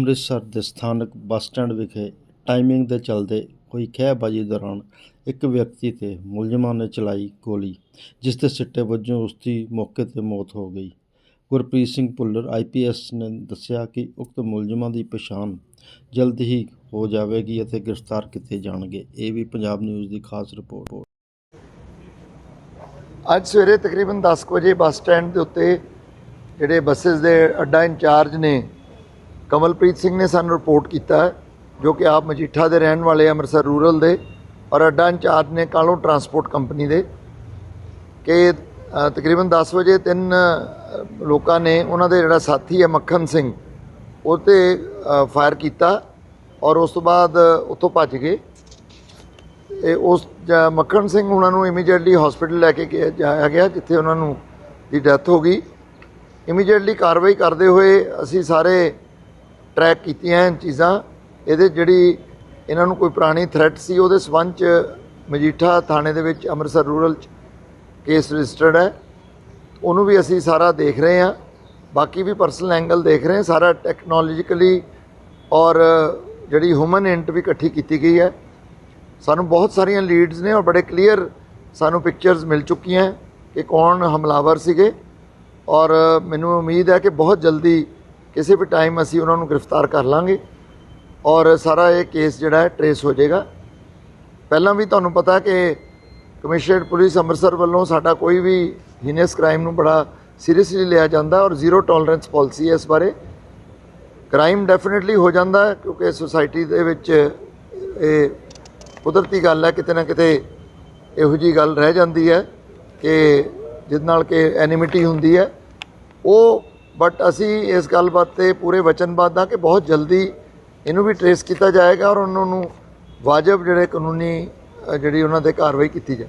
ਅੰਮ੍ਰਿਤਸਰ ਦੇ ਸਥਾਨਕ bus stand ਵਿਖੇ ਟਾਈਮਿੰਗ ਦੇ ਚਲਦੇ ਹੋਈ ਖਹਿਬਾਜ਼ੀ ਦੌਰਾਨ ਇੱਕ ਵਿਅਕਤੀ ਤੇ ਮੁਲਜ਼ਮਾਂ ਨੇ ਚਲਾਈ ਗੋਲੀ, ਜਿਸ ਦੇ ਸਿੱਟੇ ਵਜੋਂ ਉਸ ਦੀ ਮੌਕੇ 'ਤੇ ਮੌਤ ਹੋ ਗਈ। ਗੁਰਪ੍ਰੀਤ ਸਿੰਘ ਭੁੱਲਰ ਆਈਪੀਐਸ ਨੇ ਦੱਸਿਆ ਕਿ ਉਕਤ ਮੁਲਜ਼ਮਾਂ ਦੀ ਪਛਾਣ ਜਲਦ ਹੀ ਹੋ ਜਾਵੇਗੀ ਅਤੇ ਗ੍ਰਿਫਤਾਰ ਕੀਤੇ ਜਾਣਗੇ। ਇਹ ਵੀ ਪੰਜਾਬ ਨਿਊਜ਼ ਦੀ ਖਾਸ ਰਿਪੋਰਟ। ਅੱਜ ਸਵੇਰੇ ਤਕਰੀਬਨ 10 ਕੁ ਵਜੇ ਬੱਸ ਸਟੈਂਡ ਦੇ ਉੱਤੇ ਜਿਹੜੇ ਬੱਸਸ ਦੇ ਅੱਡਾ ਇੰਚਾਰਜ ਨੇ ਕਮਲਪ੍ਰੀਤ ਸਿੰਘ ਨੇ ਸਾਨੂੰ ਰਿਪੋਰਟ ਕੀਤਾ ਹੈ, ਜੋ ਕਿ ਆਪ ਮਜੀਠਾ ਦੇ ਰਹਿਣ ਵਾਲੇ ਅੰਮ੍ਰਿਤਸਰ ਰੂਰਲ ਦੇ ਔਰ ਅੱਡਾ ਇੰਚਾਰਜ ਨੇ ਕਾਲੋਂ ਟਰਾਂਸਪੋਰਟ ਕੰਪਨੀ ਦੇ ਕਿ ਤਕਰੀਬਨ 10 ਵਜੇ ਤਿੰਨ ਲੋਕਾਂ ਨੇ ਉਹਨਾਂ ਦੇ ਜਿਹੜਾ ਸਾਥੀ ਹੈ ਮੱਖਣ ਸਿੰਘ ਉਹ ਤੇ ਫਾਇਰ ਕੀਤਾ ਔਰ ਉਸ ਤੋਂ ਬਾਅਦ ਉੱਥੋਂ ਭੱਜ ਗਏ। ਇਹ ਉਸ ਮੱਖਣ ਸਿੰਘ ਉਹਨਾਂ ਨੂੰ ਇਮੀਡੀਏਟਲੀ ਹਸਪੀਟਲ ਲੈ ਕੇ ਗਿਆ- ਜਾਇਆ ਗਿਆ ਜਿੱਥੇ ਉਹਨਾਂ ਨੂੰ ਦੀ ਡੈਥ ਹੋ ਗਈ। ਇਮੀਡੀਏਟਲੀ ਕਾਰਵਾਈ ਕਰਦੇ ਹੋਏ ਅਸੀਂ ਸਾਰੇ ਟਰੈਕ ਕੀਤੀਆਂ ਇਹ ਚੀਜ਼ਾਂ। ਇਹਦੇ ਜਿਹੜੀ ਇਹਨਾਂ ਨੂੰ ਕੋਈ ਪੁਰਾਣੀ ਥ੍ਰੈਟ ਸੀ, ਉਹਦੇ ਸਬੰਧ ਚ ਮਜੀਠਾ ਥਾਣੇ ਦੇ ਵਿੱਚ ਅੰਮ੍ਰਿਤਸਰ ਰੂਰਲ ਚ ਕੇਸ ਰਜਿਸਟਰਡ ਹੈ। ਉਹਨੂੰ ਵੀ ਅਸੀਂ ਸਾਰਾ ਦੇਖ ਰਹੇ ਹਾਂ। ਬਾਕੀ ਵੀ ਪਰਸਨਲ ਐਂਗਲ ਦੇਖ ਰਹੇ ਹਾਂ। ਸਾਰਾ ਟੈਕਨੋਲੋਜੀਕਲੀ ਔਰ ਜਿਹੜੀ ਹਿਊਮਨ ਇੰਟ ਵੀ ਇਕੱਠੀ ਕੀਤੀ ਗਈ ਹੈ। ਸਾਨੂੰ ਬਹੁਤ ਸਾਰੀਆਂ ਲੀਡਸ ਨੇ ਔਰ ਬੜੇ ਕਲੀਅਰ ਸਾਨੂੰ ਪਿਕਚਰਸ ਮਿਲ ਚੁੱਕੀਆਂ ਕਿ ਕੌਣ ਹਮਲਾਵਰ ਸੀਗੇ। ਔਰ ਮੈਨੂੰ ਉਮੀਦ ਹੈ ਕਿ ਬਹੁਤ ਜਲਦੀ ਕਿਸੇ ਵੀ ਟਾਈਮ ਅਸੀਂ ਉਹਨਾਂ ਨੂੰ ਗ੍ਰਿਫਤਾਰ ਕਰ ਲਾਂਗੇ ਔਰ ਸਾਰਾ ਇਹ ਕੇਸ ਜਿਹੜਾ ਹੈ ਟਰੇਸ ਹੋ ਜਾਏਗਾ। ਪਹਿਲਾਂ ਵੀ ਤੁਹਾਨੂੰ ਪਤਾ ਕਿ ਕਮਿਸ਼ਨਰਡ ਪੁਲਿਸ ਅੰਮ੍ਰਿਤਸਰ ਵੱਲੋਂ ਸਾਡਾ ਕੋਈ ਵੀ ਹੀਨਸ ਕ੍ਰਾਈਮ ਨੂੰ ਬੜਾ ਸੀਰੀਅਸਲੀ ਲਿਆ ਜਾਂਦਾ ਔਰ ਜ਼ੀਰੋ ਟੋਲਰੈਂਸ ਪਾਲਿਸੀ ਹੈ ਇਸ ਬਾਰੇ। ਕ੍ਰਾਈਮ ਡੈਫੀਨਿਟਲੀ ਹੋ ਜਾਂਦਾ ਕਿਉਂਕਿ ਸੋਸਾਇਟੀ ਦੇ ਵਿੱਚ ਇਹ ਕੁਦਰਤੀ ਗੱਲ ਹੈ, ਕਿਤੇ ਨਾ ਕਿਤੇ ਇਹੋ ਜੀ ਗੱਲ ਰਹਿ ਜਾਂਦੀ ਹੈ ਕਿ ਜਿਸ ਨਾਲ ਕਿ ਐਨਿਮਿਟੀ ਹੁੰਦੀ ਹੈ। ਉਹ ਬਟ ਅਸੀਂ ਇਸ ਗੱਲਬਾਤ ਤੇ ਪੂਰੇ ਵਚਨਬੱਧ ਹਾਂ ਕਿ ਬਹੁਤ ਜਲਦੀ ਇਹਨੂੰ ਵੀ ਟਰੇਸ ਕੀਤਾ ਜਾਏਗਾ ਔਰ ਉਹਨਾਂ ਨੂੰ ਵਾਜਬ ਜਿਹੜੇ ਕਾਨੂੰਨੀ ਜਿਹੜੀ ਉਹਨਾਂ ਤੇ ਕਾਰਵਾਈ ਕੀਤੀ ਜਾਏ।